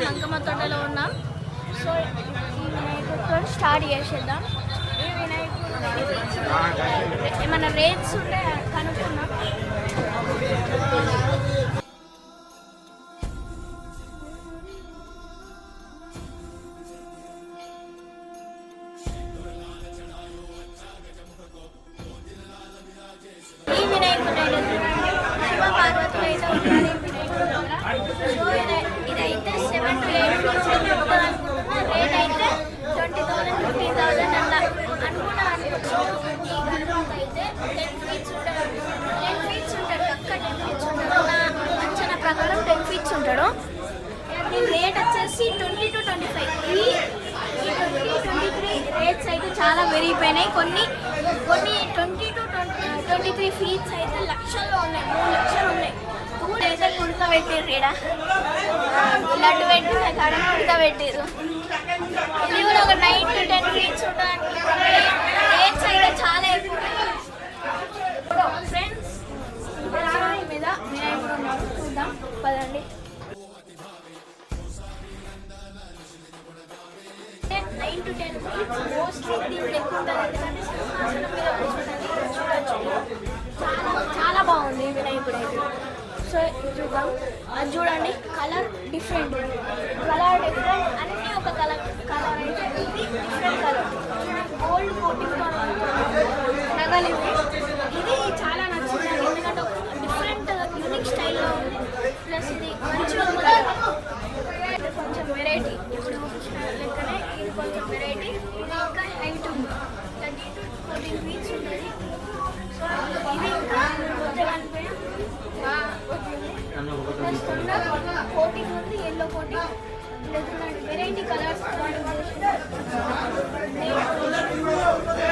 మంకమ్మ తోటలో ఉన్నాం సో ఈ వినాయకుడితో స్టార్ట్ చేసేద్దాం. ఈ వినాయకుడు ఏమైనా రేట్స్ ఉంటే కనుక్కున్నాం వచ్చేసి ట్వంటీ టు ట్వంటీ ఫైవ్. ఈ ట్వంటీ ట్వంటీ త్రీ రేట్స్ అయితే చాలా పెరిగిపోయినాయి. కొన్ని కొన్ని twenty two twenty three feets అయితే లక్షల్లో ఉన్నాయి. మూడు లక్షలు ఉన్నాయి. కూడా అయితే కుడత పెట్టారు ఈడ. లడ్డు పెట్టిన కాడ కుడత పెట్టారు ఇది కూడా ఒక నైన్ టు టెన్ ఫీట్స్ ఉంటుంది రేట్స్ అయితే చాలా ఎక్కువ ఫ్రెండ్స్ మీద వినాయకుడు ఉన్నారు చూద్దాం. పదండి. టు టెన్ ఫీట్స్ మోస్ట్లీ దీనికి ఎక్కువ ఎందుకంటే సింహాసనం మీద కూర్చుంటుంది చూడొచ్చు చాలా చాలా బాగుంది వినాయకుడు అయితే. సో చూద్దాం. అది చూడండి కలర్ డిఫరెంట్ కలర్ డిఫరెంట్ అన్ని ఒక కలర్ కలర్ అయితే ఇది డిఫరెంట్ కలర్ గోల్డ్ కోటింగ్ నగలు ఇది. చాలా నచ్చింది. నాకు ఎందుకంటే డిఫరెంట్ యూనిక్ స్టైల్లో ఉంది. ప్లస్ ఇది మంచిగా కొంచెం వెరైటీ ఇప్పుడు కొంచెం వెరైటీ ఇంకా హైట్ ఉంది థర్టీ టు ఫోర్టీన్ ఉంటుంది సో ఇది ఇంకా కోటింగ్ ఉంది ఎల్లో కోటింగ్ వెరైటీ కలర్స్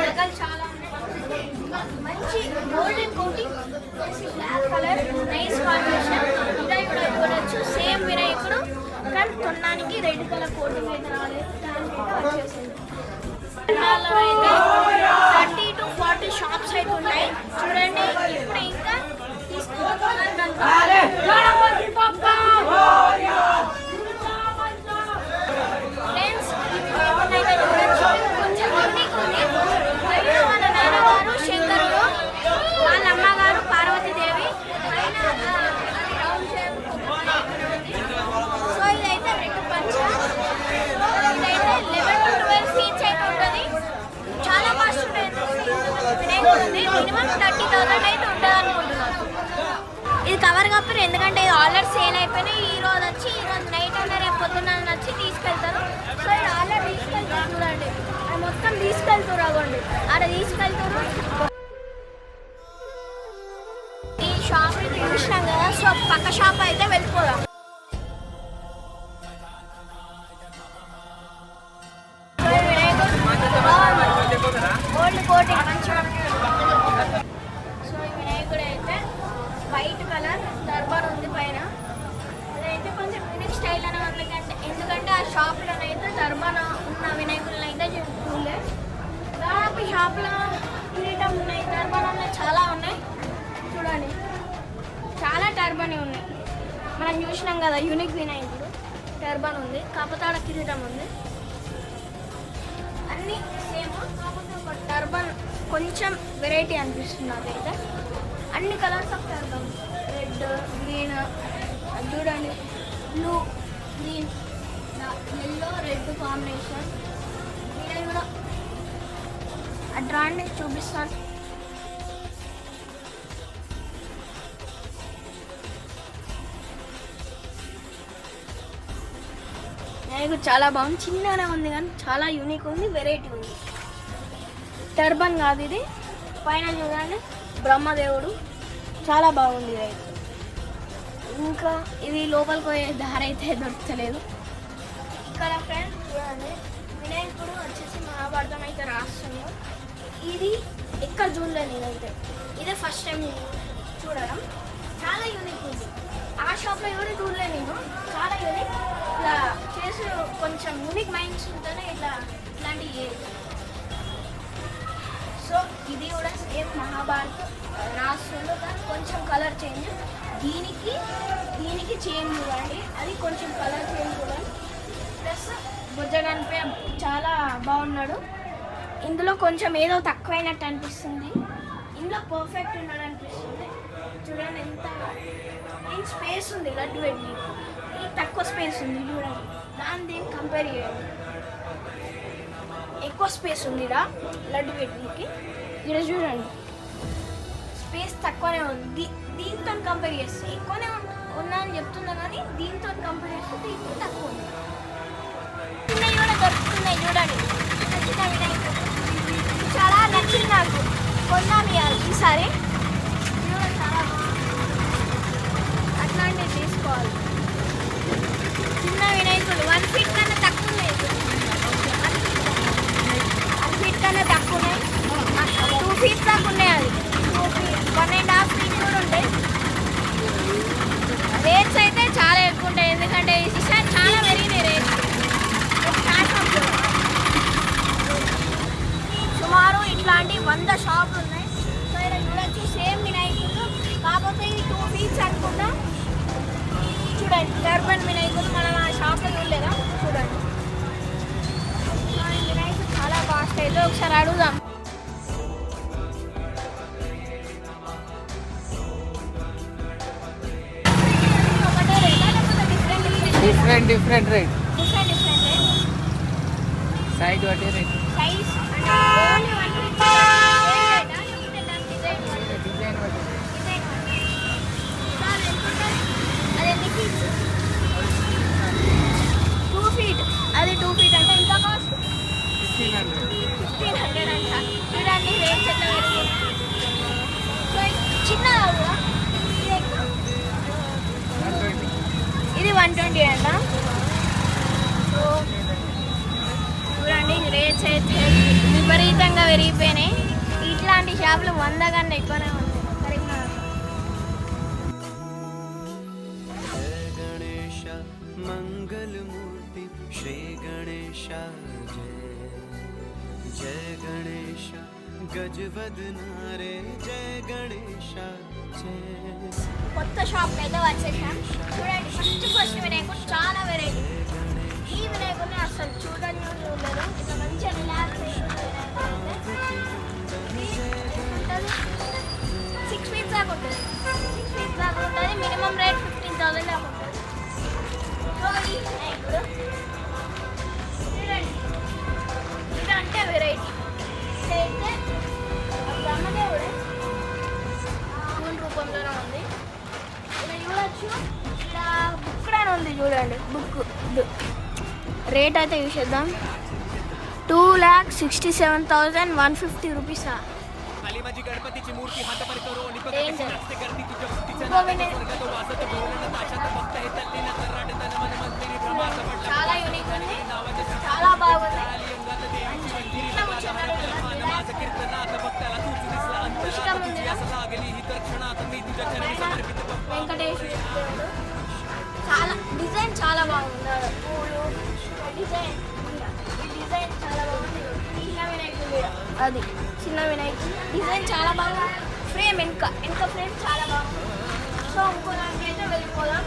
రకాలు చాలా ఉన్నాయి మంచి golden coating black colour nice combination వినాయకుడు చూడొచ్చు సేమ్ వినాయకుడు కానీ తొన్నానికి రెడ్ కలర్ కోటింగ్ అయితే రాలేదు థర్టీ టు ఫార్టీ షాప్స్ అయితే ఉన్నాయి. చూడండి ఇప్పుడు ఇంకా ఫ్రెండ్స్ అయితే చూడొచ్చు కొంచెం యూనిక్ ఉంది పైన వాళ్ళ నాన్నగారు శంకరుడు వాళ్ళ అమ్మగారు పార్వతీదేవి పైన ఆ, అది రౌండ్ షేప్ సో ఇదైతే రెండు పంచ సో ఇదైతే లెవెన్ టు ట్వెల్వ్ ఫీట్స్ అయితే ఉంటుంది చాలా కాస్ట్ ఉంటుంది వినాయకుడు ఉంది మినిమం అయితే ఉంటుంది అనుకుంటున్నాను. ఇది కవర్ కప్పరు ఎందుకంటే ఇది ఆల్రెడీ సేల్ అయిపోయినాయి. ఈ రోజు వచ్చి ఈ రోజు నైట్ అన్న రేపు పొద్దున్న వచ్చి తీసుకెళ్తారు. సో ఇది ఆల్రెడీ తీసుకెళ్తారు చూడండి. అది మొత్తం తీసుకెళ్తారు అవ్వండి ఆడ తీసుకెళ్తారు. ఈ షాప్ అయితే చూసినాం కదా సో పక్క షాప్ అయితే వెళ్ళిపోదాం. దాదాపు కిరీటం ఉన్నాయి టర్బన్ ఉన్నాయి చాలా ఉన్నాయి. చూడండి. చాలా టర్బన్ ఉన్నాయి. మనం చూసినాం కదా యూనిక్ ఇప్పుడు టర్బన్ ఉంది కపతాడ కిరీటం ఉంది. అన్నీ సేమ్ కాకపోతే ఒక టర్బన్ కొంచెం వెరైటీ అనిపిస్తుంది నాకైతే. అన్ని colours of turban. Red green చూడండి. Blue green. Yellow red combination green కూడా అడ్రాండి చూపిస్తాను. నాకు చాలా బాగుంది. చిన్నగానే ఉంది కానీ చాలా యూనిక్ ఉంది వెరైటీ ఉంది. టర్బన్ కాదు ఇది. పైన చూడండి బ్రహ్మదేవుడు. చాలా బాగుంది ఇది ఇంకా ఇది లోపలికి పోయే దారి అయితే దొరకలేదు. ఇక్కడ ఫ్రెండ్స్ చూడండి వినాయకుడు వచ్చేసి మహాభారతం అయితే రాస్తున్నాడు. ఇది ఎక్కడ చూడలేదు నేనైతే. ఇదే ఫస్ట్ టైం నేను చూడడం. చాలా యూనిక్ ఉంది. ఆ షాప్లో ఎవరు చూడలేదు నేను. చాలా యూనిక్ ఇట్లా చేసి కొంచెం యూనిక్ మైండ్స్ ఉంటేనే ఇట్లా ఇట్లాంటివి సో ఇది కూడా సేమ్ మహాభారత రాష్ట్రంలో కానీ కొంచెం కలర్ చేంజ్ దీనికి దీనికి చేంజ్ చూడండి. అది కొంచెం కలర్ చేంజ్ చూడండి. ప్లస్ బుజ్జగనిపై చాలా బాగున్నాడు. ఇందులో కొంచెం ఏదో తక్కువైనట్టు అనిపిస్తుంది. ఇందులో పర్ఫెక్ట్ ఉన్నాడు అనిపిస్తుంది. చూడండి ఎంత ఏం స్పేస్ ఉంది లడ్డు వెళ్ళి తక్కువ స్పేస్ ఉంది చూడండి. దాని దీన్ని కంపేర్ చేయండి. ఎక్కువ స్పేస్ ఉంది లడ్డు పెట్టడానికి ఇక్కడ చూడండి. స్పేస్ తక్కువనే ఉంది. దీ- దీంతో కంపేర్ చేస్తే ఎక్కువనే ఉన్నా అని చెప్తున్నా కానీ దీంతో కంపేర్ చేస్తే దీంతో తక్కువ ఉంది. చిన్నవి కూడా దొరుకుతున్నాయి చూడండి వినాయకుడు ఇది చాలా నచ్చింది నాకు. కొన్నాను ఈసారి. కూడా చాలా అట్లాంటివి తీసుకోవాలి. చిన్న వినాయకుడు వన్ ఫీట్ కన్నా తక్కువ. ఉన్నాయి వన్ ఫీట్ కన్నా తక్కువ. ఉన్నాయి టూ ఫీట్ దాకా ఉన్నాయి అది. Two feet one and half feet కూడా ఉంటాయి. రేట్స్ అయితే చాలా ఎక్కువ ఉంటాయి. ఎందుకంటే ఈసారి చాలా పెరిగినాయి రేట్స్ సుమారు ఇట్లాంటి వంద షాపులు ఉన్నాయి. సో ఇక్కడ చూడొచ్చు సేమ్ వినాయకుడు. కాకపోతే ఇది టూ ఫీట్స్ అనుకుంటా. చూడండి టర్బన్ వినాయకుడు మనం ఆ షాప్లో చూడలేదా? చూడండి. వినాయకుడు చాలా కాస్ట్ అయితే ఒకసారి అడుగుదాం. Different different different different rate different different rate side బట్టి రేట్ సైజ్ అంటే ఓన్లీ వన్ ఫీట్ సేమ్ రేటా లేకపోతే దాని డిజైన్ డిజైన్ బట్టి డిజైన్ సార్ ఎంత ఉంటుంది అది ఎన్ని ఫీట్స్ టూ ఫీట్ అది టూ ఫీట్ అంటే ఎంత cost fifteen hundred fifteen hundred అంట చూడండి రేట్స్ ఎట్లా పెరిగింది సో చిన్నదా కూడా ఇది ఎక్కువ వన్ ట్వంటీ ఇది వన్ ట్వంటీ అంట. సో చూడండి రేట్స్ అయితే విపరీతంగా పెరిగిపోయినాయి ఇట్లాంటి షాపులు వంద కన్నా ఎక్కువనే ఉంటాయి మంగళమూర్తి శ్రీ గణేశ జయ. గణేశ గజవదనారే జయ గణేశ జయ. కొత్త షాప్ అయితే వచ్చేసాం. చూడండి ఫస్ట్ ఫస్ట్ వినాయకుడు చాలా వెరైటీ అయితే యూజ్ చేద్దాం two lakh sixty seven thousand one fifty rupees చాలా డిజైన్ చాలా బాగుంది. పూలు డిజైన్ ఈ డిజైన్ చాలా బాగుంది చిన్న వినాయకుడు కూడా. అది చిన్న వినాయకుడు డిజైన్ చాలా బాగుంది ఫ్రేమ్ వెనుక వెనుక ఫ్రేమ్ చాలా బాగుంది సో ఇంకో దానికి అయితే వెళ్ళిపోదాం.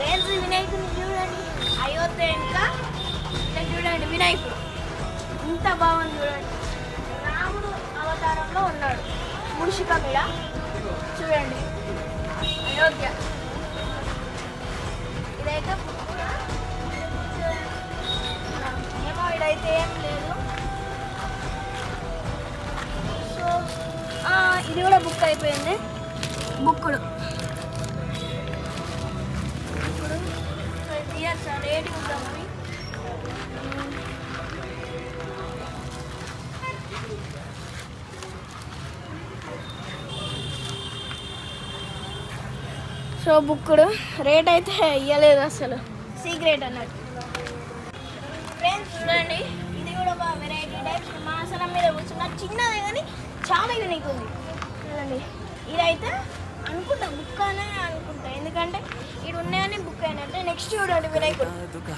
రేంజ్ వినాయకుడిని చూడండి. అయోధ్య వెనుక ఇలా చూడండి వినాయకుడు. ఇంత బాగుంది చూడండి. రాముడు అవతారంలో ఉన్నాడు. మూషిక మీద. చూడండి. అయోధ్య. ఇదైతే ఇదైతే ఏం లేదు. సో ఇది కూడా బుక్ అయిపోయింది. బుక్కుడు. ఇప్పుడు ఇయర్స్ రేట్ ఉందామని సో బుక్కుడు రేట్ అయితే ఇవ్వలేదు అసలు. సీక్రెట్ అన్నట్టు. ఫ్రెండ్స్ చూడండి. ఇది కూడా ఒక వెరైటీ టైప్ సింహాసనం మీద కూర్చున్న చిన్నది కానీ చాలా యూనిక్ ఉంది. చూడండి. ఇదైతే అనుకుంటా బుక్ అనే అనుకుంటా. ఎందుకంటే ఇది ఉన్నాయని బుక్ అయినట్టే. నెక్స్ట్ చూడండి వినాయకుడు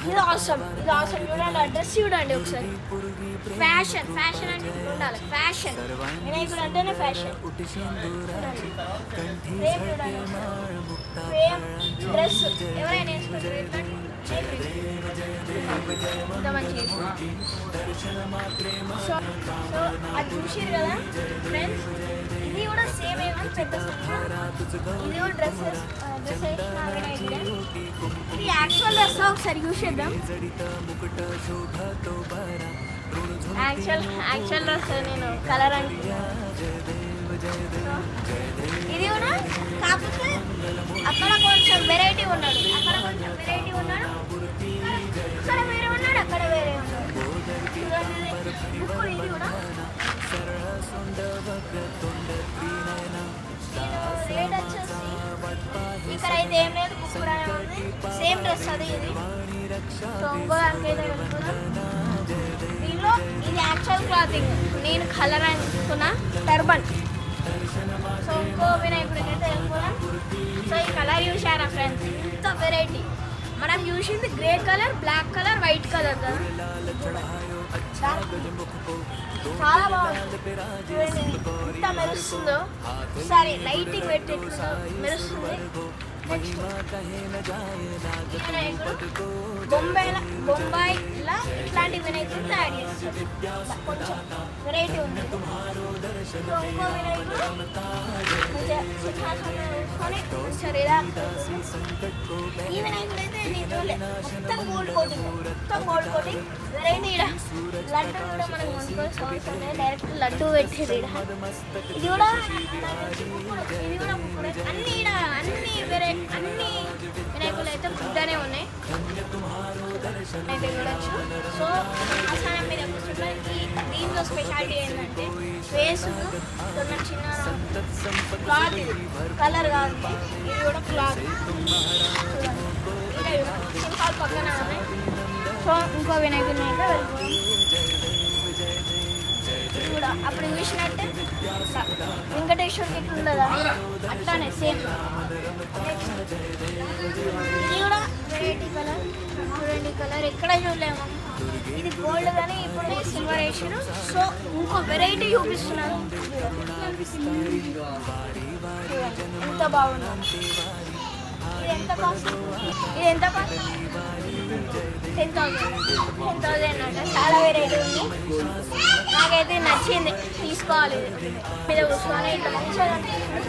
ఇది అవసరం ఇది అవసరం చూడండి అడ్రస్ చూడండి ఒకసారి. ఫ్యాషన్ ఫ్యాషన్ అంటే ఉండాలి. ఫ్యాషన్ వినాయకుడు అంటేనే ఫ్యాషన్ చూడండి. డ్రెస్ ఎవరైనా వేసుకుంటారు ఇంత మంచిగా సో సో అది చూసారు కదా ఫ్రెండ్స్ ఇది కూడా సేమ్ ఏమని పెద్ద ఇది కూడా డ్రెస్సెస్ డ్రెస్ ఇది యాక్చువల్ డ్రెస్ ఒకసారి చూసేద్దాం యాక్చువల్ యాక్చువల్ డ్రెస్ నేను కలర్ అంటే ఇది కూడా కాకపోతే అక్కడ కొంచెం వెరైటీ ఉన్నాడు. అక్కడ కొంచెం వెరైటీ ఉన్నాడు. అక్కడ వేరే ఉన్నాడు అక్కడ వేరే ఉన్నాడు. చూడండి ఇది. కూడా. రేట్ వచ్చేసి ఇక్కడ అయితే ఏం లేదు బుక్ ఉంది. సేమ్ డ్రెస్ అది ఇది. దీనిలో ఇది యాక్చువల్ క్లాతింగ్ నేను కలర్ అనుకున్న టర్బన్ చూసారా ఫ్రెండ్స్ ఇంత వెరైటీ మనం చూసింది grey colour black colour white colour కదా. చాలా బాగుంది. చూడండి ఎంత మెరుస్తుందో. సరే లైటింగ్ పెట్టేట్లుగా మెరుస్తుంది. బొంబాయిల బొంబాయిలా ఇట్లాంటి వినాయకుడు తయారు చేస్తారు కొంచెం వెరైటీ ఉంది సో ఇంకో వినాయకుడు మంచిగా అయితే మొత్తం గోల్డ్ కోటింగ్ మొత్తం గోల్డ్ కోటింగ్ వెరైటీ ఈడ లడ్డు కూడా మనం కొనుక్కోవాల్సిన అవసరం డైరెక్ట్ లడ్డు పెట్టేది ఈడ ఇది కూడా ఇది కూడా అన్ని ఈడ అన్ని వేరే అన్ని వినాయకులు అయితే బుద్ధనే ఉన్నాయి అయితే చూడొచ్చు సో ఆసనం మీద కూర్చుంటే ఈ దీంట్లో స్పెషాలిటీ ఏంటంటే ఫేస్ ఉన్న చిన్న క్లాత్ కలర్ కాదు ఇది కూడా క్లాత్ సింహాలు పక్కన సో ఇంకో వినాయకుడిని అయితే వెళ్ళిపోయాం కూడా అప్పుడు చూసినట్టే ఇట్లా వెంకటేశ్వరుకి ఇట్లా ఉండదా అట్లానే సేమ్ ఇది కూడా వెరైటీ కలర్ చూడండి. కలర్ ఎక్కడ చూడలేము ఇది గోల్డ్ కానీ ఇప్పుడు సిల్వర్ వేసారు సో ఇంకో వెరైటీ చూపిస్తున్నారు ఎంత బాగుంది. ఎంత కాస్ట్ ఇది ఎంత cost ten thousand ten thousand అంట. చాలా వెరైటీ ఉంది. నాకైతే నచ్చింది. తీసుకోవాలి. ఇది మీద కూర్చొని ఇట్లా మంచిగా కనిపిస్తుంది.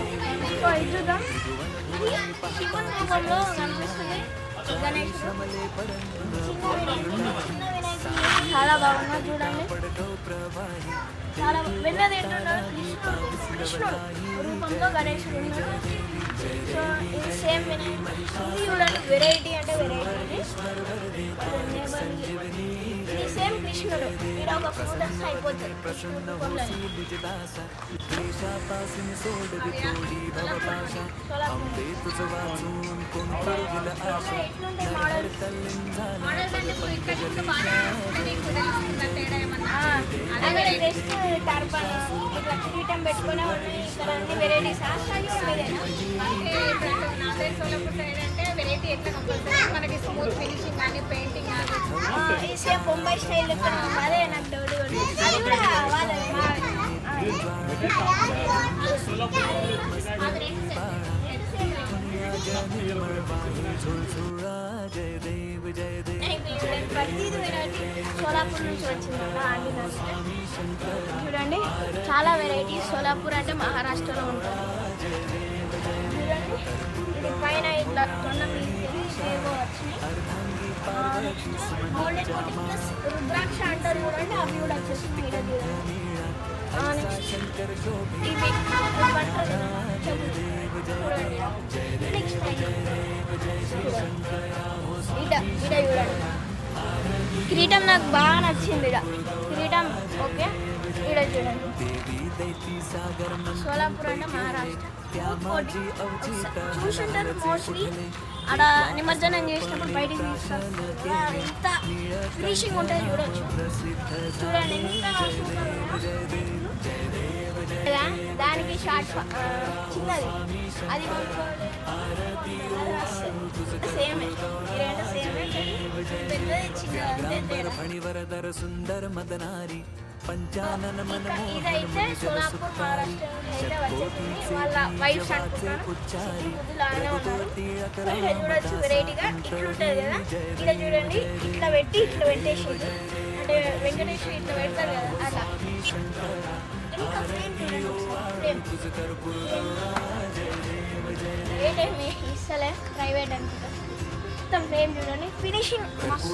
ఇది చూద్దాం. శివుని రూపంలో కనిపిస్తుంది. గణేష్. చాలా బాగున్నా చూడండి. చాలా వెన్న తింటున్నాడు కృష్ణుడు కృష్ణుడు రూపంలో గణేషుడు ఉన్నాడు. సో ఇది సేమ్ వెరైటీ ఇది చూడండి వెరైటీ అంటే వెరైటీ. సేమ్ కృష్ణుడు. ఇక్కడ ఒక అయిపోతుంది టర్బన్ ఇట్లా కిరీటం పెట్టుకునే ఉన్నాయి ఇక్కడ అన్ని వెరైటీస్ వెరైటీ ఎట్లా కంపల్సరీ మనకి స్మూత్ ఫినిషింగ్ కానీ పెయింటింగ్ కానీ ఈ సేమ్ బొంబాయి స్టైల్ లెక్క ఉంది. అదే నాకు డౌట్ ఉంది అది కూడా వాళ్ళది మాది. నేను ప్రతిదీ వెరైటీ సోలాపూర్ నుంచి వచ్చింది చూడండి చాలా వెరైటీ సోలాపూర్ అంటే మహారాష్ట్రలో ఉంటుంది చూడండి ఇది పైన ఇట్లా తొండ మీదకి ఏవో వచ్చినాయి గోల్డెన్ కోటింగ్ ప్లస్ రుద్రాక్ష అంటారు చూడండి అవి కూడా వచ్చేసింది మీరే చూడండి నెక్స్ట్ ఇవి బట్టలు చూడండి నెక్స్ట్ ఇట ఇట చూడండి కిరీటం నాకు బాగా నచ్చింది ఇక కిరీటం ఓకే. ఇక్కడ చూడండి. సోలాపూర్ అంటే మహారాష్ట్ర. చూసుంటారు మోస్ట్లీ. అక్కడ నిమజ్జనం చేసినప్పుడు బయటికి తీస్తారు. ఎంత ఫినిషింగ్ ఉంటుంది చూడొచ్చు. చూడండి ఎంత సూపర్ కదా? దానికి షార్ట్ చిన్నది. అది సేమే. సుందర మదనారి పంచానన ఇట్లా చూడండి ఇట్లా పెట్టి ఇట్లా పెట్టేసి అంటే వెంకటేశ్వర ఇట్లా పెడతారు కదా? అట్లా. ఇంకా ఫ్రేమ్ ఇస్తలే? ప్రైవేట్ అనుకుంటా. మొత్తం ఫ్రేమ్ చూడండి ఫినిషింగ్ మస్తు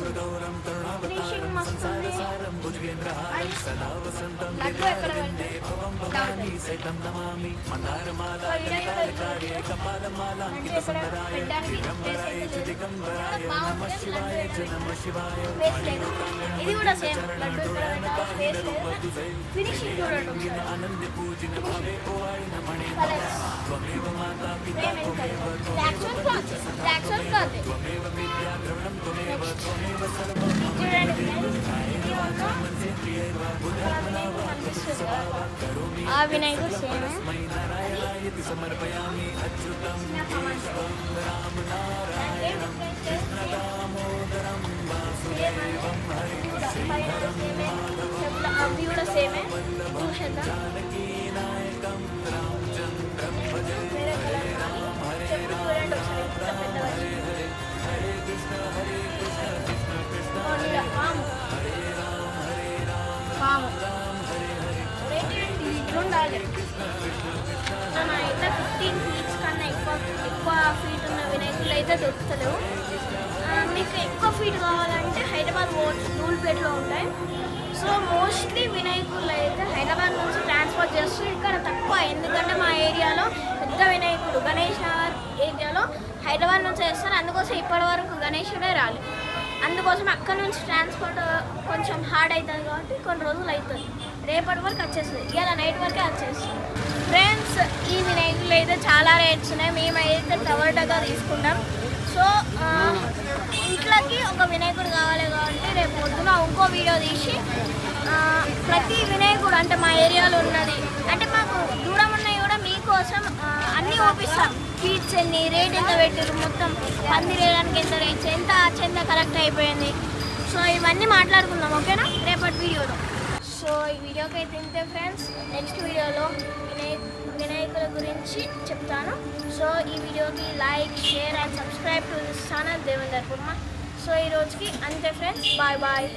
ఫినిషింగ్ మస్తు లడ్డు ఎక్కడ ఇది కూడా సేమ్. లడ్డు ఫినిషింగ్ చూడండి కలర్స్ ఫ్రేమ్ ఎంత క్లాత్ క్లాత్ నెక్స్ట్ చూడండి friends. ఇది ఒక ఇక్కడ వినాయకుడు కనిపిస్తుంది కదా. ఆ వినాయకుడు సేమ్ అవి కూడా సేమే చూసేద్దాం వేరే కలర్ కానీ చెప్పులు చూడండి ఒకసారి ఎంత అయితే దొరుకుతలేవు ఆ, మీకు ఎక్కువ ఫీట్ కావాలంటే హైదరాబాద్ పోవచ్చు నూల్పేటలో ఉంటాయి సో మోస్ట్లీ వినాయకులు అయితే హైదరాబాద్ నుంచి ట్రాన్స్ఫర్ చేస్తూ ఇక్కడ తక్కువ ఎందుకంటే మా ఏరియాలో పెద్ద వినాయకుడు గణేష్ నగర్ ఏరియాలో హైదరాబాద్ నుంచి వేస్తారు. అందుకోసం ఇప్పటి వరకు గణేషుడే రాలేదు అందుకోసం అక్కడ నుంచి ట్రాన్స్పోర్ట్ కొంచెం హార్డ్ అవుతుంది కాబట్టి కొన్ని రోజులు అవుతుంది రేపటి వరకు వచ్చేస్తుంది. ఇలా నైట్ వరకే వచ్చేస్తుంది. ఫ్రెండ్స్ ఈ వినాయకులు అయితే చాలా రేట్స్ ఉన్నాయి. మేమైతే టవర్టగా తీసుకున్నాం సో ఇంట్లోకి ఒక వినాయకుడు కావాలి కాబట్టి రేపు పొద్దున ఇంకో వీడియో తీసి ప్రతి వినాయకుడు అంటే మా ఏరియాలో ఉన్నది. అంటే మాకు దూరం ఉన్నవి కూడా మీకోసం అన్నీ చూపిస్తాం ఫీట్స్ ఎన్ని రేట్ ఎంత పెట్టారు మొత్తం పందిరి వేయడానికి ఎంత రేట్స్ ఎంత చెంత కలెక్ట్ అయిపోయింది. సో ఇవన్నీ మాట్లాడుకుందాం ఓకేనా? రేపటి వీడియోలో. సో ఈ వీడియోకి అయితే ఇంతే ఫ్రెండ్స్. నెక్స్ట్ వీడియోలో వినాయకుల గురించి చెప్తాను. సో ఈ వీడియోకి like share and subscribe to this channel Devender Kurma so ఈ రోజుకి అంతే ఫ్రెండ్స్. Bye bye.